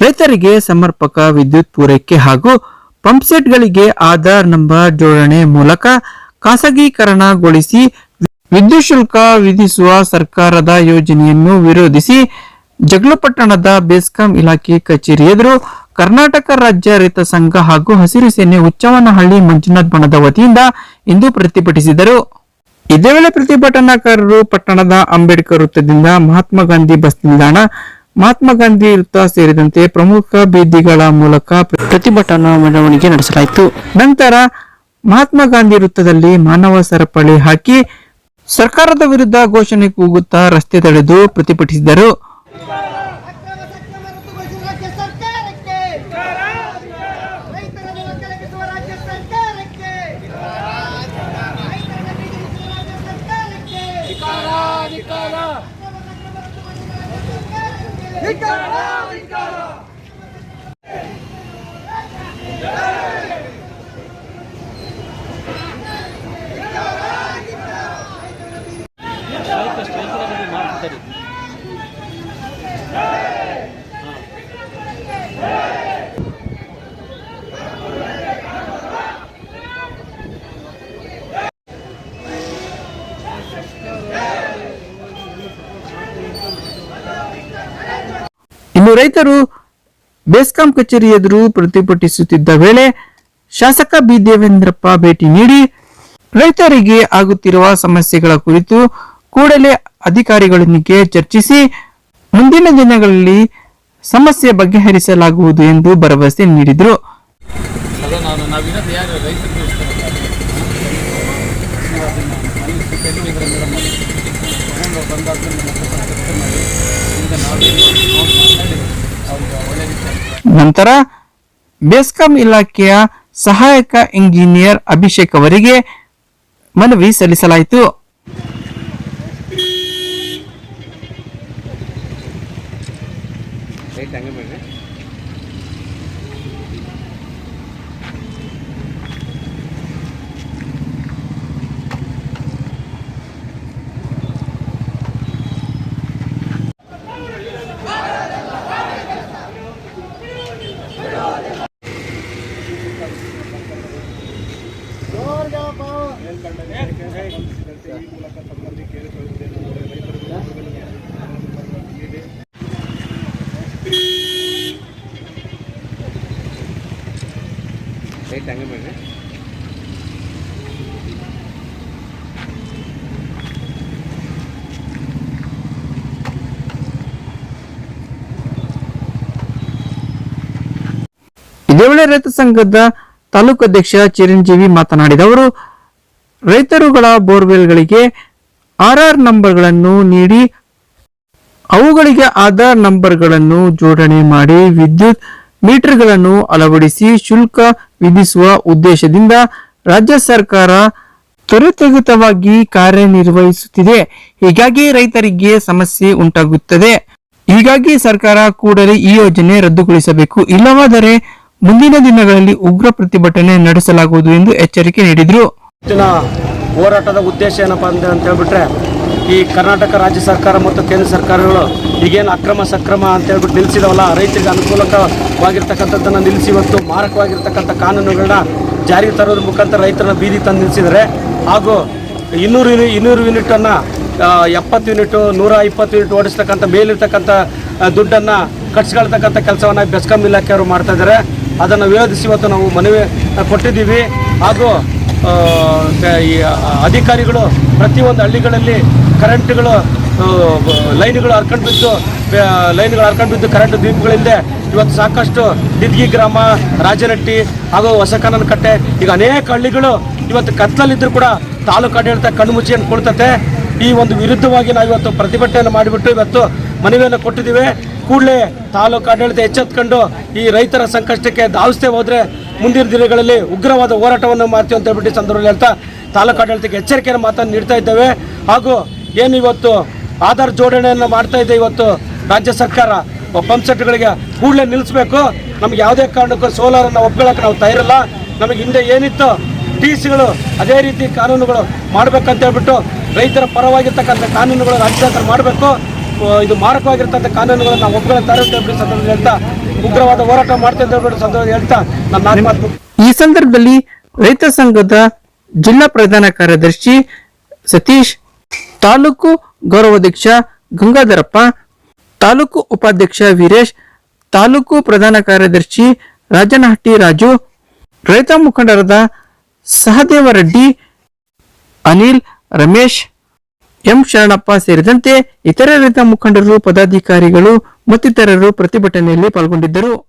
ರೈತರಿಗೆ ಸಮರ್ಪಕ ವಿದ್ಯುತ್ ಪೂರೈಕೆ ಹಾಗೂ ಪಂಪ್ಸೆಟ್ಗಳಿಗೆ ಆಧಾರ್ ನಂಬರ್ ಜೋಡಣೆ ಮೂಲಕ ಖಾಸಗೀಕರಣಗೊಳಿಸಿ ವಿದ್ಯುತ್ ಶುಲ್ಕ ವಿಧಿಸುವ ಸರ್ಕಾರದ ಯೋಜನೆಯನ್ನು ವಿರೋಧಿಸಿ ಜಗಳಪಟ್ಟಣದ ಬೇಸ್ಕಾಂ ಇಲಾಖೆ ಕಚೇರಿ ಎದುರು ಕರ್ನಾಟಕ ರಾಜ್ಯ ರೈತ ಸಂಘ ಹಾಗೂ ಹಸಿರು ಸೇನೆ ಹುಚ್ಚವನಹಳ್ಳಿ ಮಂಜುನಾಥ್ ಬಣದ ವತಿಯಿಂದ ಇಂದು ಪ್ರತಿಭಟಿಸಿದರು. ಇದೇ ವೇಳೆ ಪ್ರತಿಭಟನಾಕಾರರು ಪಟ್ಟಣದ ಅಂಬೇಡ್ಕರ್ ವೃತ್ತದಿಂದ ಮಹಾತ್ಮ ಗಾಂಧಿ ಬಸ್ ನಿಲ್ದಾಣ ಮಹಾತ್ಮ ಗಾಂಧಿ ವೃತ್ತ ಸೇರಿದಂತೆ ಪ್ರಮುಖ ಬೀದಿಗಳ ಮೂಲಕ ಪ್ರತಿಭಟನಾ ಮೆರವಣಿಗೆ ನಡೆಸಲಾಯಿತು ನಂತರ ಮಹಾತ್ಮ ಗಾಂಧಿ ವೃತ್ತದಲ್ಲಿ ಮಾನವ ಸರಪಳಿ ಹಾಕಿ ಸರ್ಕಾರದ ವಿರುದ್ಧ ಘೋಷಣೆ ಕೂಗುತ್ತಾ ರಸ್ತೆ ತಡೆದು ಪ್ರತಿಭಟಿಸಿದರು ಸಕ್ರಮ ರದ್ದುಗೊಳಿಸಿದ ರಾಜ್ಯ ಸರ್ಕಾರಕ್ಕೆ ರೈತರನ್ನು ಒಕ್ಕಲೆಬ್ಬಿಸುವ ರಾಜ್ಯ ಸರ್ಕಾರಕ್ಕೆ ರೈತರನ್ನು ಬೀದಿಗಿಳಿಸುವ ರಾಜ್ಯ ಸರ್ಕಾರಕ್ಕೆ ಅಕ್ರಮ ಸಕ್ರಮ ರದ್ದುಗೊಳಿಸಿದ ರಾಜ್ಯ ಸರ್ಕಾರಕ್ಕೆ ಇನ್ನು ರೈತರು ಬೆಸ್ಕಾಂ ಕಚೇರಿ ಎದುರು ಪ್ರತಿಭಟಿಸುತ್ತಿದ್ದ ವೇಳೆ ಶಾಸಕ ಬಿ ದೇವೇಂದ್ರಪ್ಪ ಭೇಟಿ ನೀಡಿ ರೈತರಿಗೆ ಆಗುತ್ತಿರುವ ಸಮಸ್ಯೆಗಳ ಕುರಿತು ಕೂಡಲೇ ಅಧಿಕಾರಿಗಳೊಂದಿಗೆ ಚರ್ಚಿಸಿ ಮುಂದಿನ ದಿನಗಳಲ್ಲಿ ಸಮಸ್ಯೆ ಬಗೆಹರಿಸಲಾಗುವುದು ಎಂದು ಭರವಸೆ ನೀಡಿದರು. ಅದ ನಂತರ ಬೆಸ್ಕಾಂ ಇಲಾಖೆಯ ಸಹಾಯಕ ಇಂಜಿನಿಯರ್ ಅಭಿಷೇಕ್ ಅವರಿಗೆ ಮನವಿ ಸಲ್ಲಿಸಲಾಯಿತು. ಇದೇ ವೇಳೆ ರೈತ ಸಂಘದ ತಾಲೂಕು ಅಧ್ಯಕ್ಷ ಚಿರಂಜೀವಿ ಮಾತನಾಡಿದವರು ರೈತರುಗಳ ಬೋರ್ವೆಲ್ಗಳಿಗೆ ಆರ್ಆರ್ ನಂಬರ್ಗಳನ್ನು ನೀಡಿ ಅವುಗಳಿಗೆ ಆಧಾರ್ ನಂಬರ್ಗಳನ್ನು ಜೋಡಣೆ ಮಾಡಿ ವಿದ್ಯುತ್ ಮೀಟರ್ಗಳನ್ನು ಅಳವಡಿಸಿ ಶುಲ್ಕ ವಿಧಿಸುವ ಉದ್ದೇಶದಿಂದ ರಾಜ್ಯ ಸರ್ಕಾರ ತ್ವರಿತಗತವಾಗಿ ಕಾರ್ಯನಿರ್ವಹಿಸುತ್ತಿದೆ. ಹೀಗಾಗಿ ರೈತರಿಗೆ ಸಮಸ್ಯೆ ಉಂಟಾಗುತ್ತದೆ. ಹೀಗಾಗಿ ಸರ್ಕಾರ ಕೂಡಲೇ ಈ ಯೋಜನೆ ರದ್ದುಗೊಳಿಸಬೇಕು. ಇಲ್ಲವಾದರೆ ಮುಂದಿನ ದಿನಗಳಲ್ಲಿ ಉಗ್ರ ಪ್ರತಿಭಟನೆ ನಡೆಸಲಾಗುವುದು ಎಂದು ಎಚ್ಚರಿಕೆ ನೀಡಿದರು. ಇವತ್ತಿನ ಹೋರಾಟದ ಉದ್ದೇಶ ಏನಪ್ಪ ಅಂತ ಹೇಳ್ಬಿಟ್ರೆ, ಈ ಕರ್ನಾಟಕ ರಾಜ್ಯ ಸರ್ಕಾರ ಮತ್ತು ಕೇಂದ್ರ ಸರ್ಕಾರಗಳು ಈಗೇನು ಅಕ್ರಮ ಸಕ್ರಮ ಅಂತ ಹೇಳ್ಬಿಟ್ಟು ನಿಲ್ಲಿಸಿದವಲ್ಲ ರೈತರಿಗೆ ಅನುಕೂಲಕವಾಗಿರ್ತಕ್ಕಂಥದ್ದನ್ನು ನಿಲ್ಲಿಸಿ ಇವತ್ತು ಮಾರಕವಾಗಿರ್ತಕ್ಕಂಥ ಕಾನೂನುಗಳನ್ನ ಜಾರಿಗೆ ತರೋದ್ರ ಮುಖಾಂತರ ರೈತರನ್ನ ಬೀದಿ ತಂದು ನಿಲ್ಲಿಸಿದರೆ ಹಾಗೂ ಇನ್ನೂರು ಯೂನಿ, ಇನ್ನೂರು ಯೂನಿಟನ್ನು ಎಪ್ಪತ್ತು ಯೂನಿಟು, ನೂರ ಇಪ್ಪತ್ತು ಯೂನಿಟ್ ಓಡಿಸ್ತಕ್ಕಂಥ, ಮೇಲಿರ್ತಕ್ಕಂಥ ದುಡ್ಡನ್ನು ಕಟ್ಸ್ಕೊಳ್ತಕ್ಕಂಥ ಕೆಲಸವನ್ನು ಬೆಸ್ಕಾಂ ಇಲಾಖೆಯವರು ಮಾಡ್ತಾ ಇದ್ದಾರೆ ಅದನ್ನು ವಿರೋಧಿಸಿ ಇವತ್ತು ನಾವು ಮನವಿ ಕೊಟ್ಟಿದ್ದೀವಿ. ಹಾಗೂ ಈ ಅಧಿಕಾರಿಗಳು ಪ್ರತಿಯೊಂದು ಹಳ್ಳಿಗಳಲ್ಲಿ ಕರೆಂಟ್ಗಳು ಲೈನ್ಗಳು ಹರ್ಕೊಂಡು ಬಿದ್ದು ಲೈನ್ಗಳು ಹರ್ಕೊಂಡು ಬಿದ್ದು ಕರೆಂಟ್ ದೀಪಗಳಿಂದ ಇವತ್ತು ಸಾಕಷ್ಟು ದಿದ್ಗಿ ಗ್ರಾಮ, ರಾಜನಟ್ಟಿ ಹಾಗೂ ಹೊಸಕನನ ಕಟ್ಟೆ ಈಗ ಅನೇಕ ಹಳ್ಳಿಗಳು ಇವತ್ತು ಕತ್ತಲಲ್ಲಿದ್ದರೂ ಕೂಡ ತಾಲೂಕು ಆಡಳಿತ ಕಣ್ಣು ಮುಚ್ಚಿಯನ್ನು ಕೊಡ್ತತೆ. ಈ ಒಂದು ವಿರುದ್ಧವಾಗಿ ನಾವು ಇವತ್ತು ಪ್ರತಿಭಟನೆಯನ್ನು ಮಾಡಿಬಿಟ್ಟು ಇವತ್ತು ಮನವಿಯನ್ನು ಕೊಟ್ಟಿದ್ದೀವಿ. ಕೂಡಲೇ ತಾಲೂಕು ಆಡಳಿತ ಎಚ್ಚೆತ್ಕೊಂಡು ಈ ರೈತರ ಸಂಕಷ್ಟಕ್ಕೆ ಧಾವಿಸ್ತೇ ಹೋದ್ರೆ ಮುಂದಿನ ದಿನಗಳಲ್ಲಿ ಉಗ್ರವಾದ ಹೋರಾಟವನ್ನು ಮಾಡ್ತೀವಿ ಅಂತ ಹೇಳ್ಬಿಟ್ಟು ಸಂದರ್ಭದಲ್ಲಿ ಹೇಳ್ತಾ ತಾಲೂಕು ಆಡಳಿತಕ್ಕೆ ಎಚ್ಚರಿಕೆಯನ್ನು ಮಾತನ್ನು ನೀಡ್ತಾ ಇದ್ದೇವೆ. ಹಾಗೂ ಏನು ಇವತ್ತು ಆಧಾರ್ ಜೋಡಣೆಯನ್ನು ಮಾಡ್ತಾ ಇದೆ ಇವತ್ತು ರಾಜ್ಯ ಸರ್ಕಾರ ಪಂಪ್ ಸೆಟ್ಗಳಿಗೆ ಕೂಡಲೇ ನಿಲ್ಲಿಸಬೇಕು. ನಮ್ಗೆ ಯಾವುದೇ ಕಾರಣಕ್ಕೂ ಸೋಲಾರನ್ನು ಒಪ್ಕೊಳ್ಳೋಕೆ ನಾವು ತಯಾರಿಲ್ಲ. ನಮಗೆ ಹಿಂದೆ ಏನಿತ್ತು, ಟಿ ಸಿಗಳು ಅದೇ ರೀತಿ ಕಾನೂನುಗಳು ಮಾಡಬೇಕಂತ ಹೇಳ್ಬಿಟ್ಟು ರೈತರ ಪರವಾಗಿರ್ತಕ್ಕಂಥ ಕಾನೂನುಗಳು ರಾಜ್ಯ ಸರ್ಕಾರ ಮಾಡಬೇಕು. ಇದು ಮಾರಕವಾಗಿರ್ತಕ್ಕಂಥ ಕಾನೂನುಗಳನ್ನು ನಾವು ಹೇಳ್ಬಿಟ್ಟು ಸಂದರ್ಭದಲ್ಲಿ ಹೇಳ್ತಾ, ಉಗ್ರವಾದ ಹೋರಾಟ ಮಾಡ್ತಾ ಹೇಳ್ಬಿಟ್ಟು ಸಂದರ್ಭದಲ್ಲಿ ಹೇಳ್ತಾ ಮಾತು ಈ ಸಂದರ್ಭದಲ್ಲಿ ರೈತ ಸಂಘದ ಜಿಲ್ಲಾ ಪ್ರಧಾನ ಕಾರ್ಯದರ್ಶಿ ಸತೀಶ್, ತಾಲೂಕು ಗೌರವಾಧ್ಯಕ್ಷ ಗಂಗಾಧರಪ್ಪ, ತಾಲೂಕು ಉಪಾಧ್ಯಕ್ಷ ವೀರೇಶ್, ತಾಲೂಕು ಪ್ರಧಾನ ಕಾರ್ಯದರ್ಶಿ ರಾಜನಹಟ್ಟಿ ರಾಜು, ರೈತ ಮುಖಂಡರಾದ ಸಹದೇವ ರೆಡ್ಡಿ, ಅನಿಲ್ ರಮೇಶ್ ಎಂ ಶರಣಪ್ಪ ಸೇರಿದಂತೆ ಇತರರಿದ್ದ ಮುಖಂಡರು ಪದಾಧಿಕಾರಿಗಳು ಮತ್ತಿತರರು ಪ್ರತಿಭಟನೆಯಲ್ಲಿ ಪಾಲ್ಗೊಂಡಿದ್ದರು.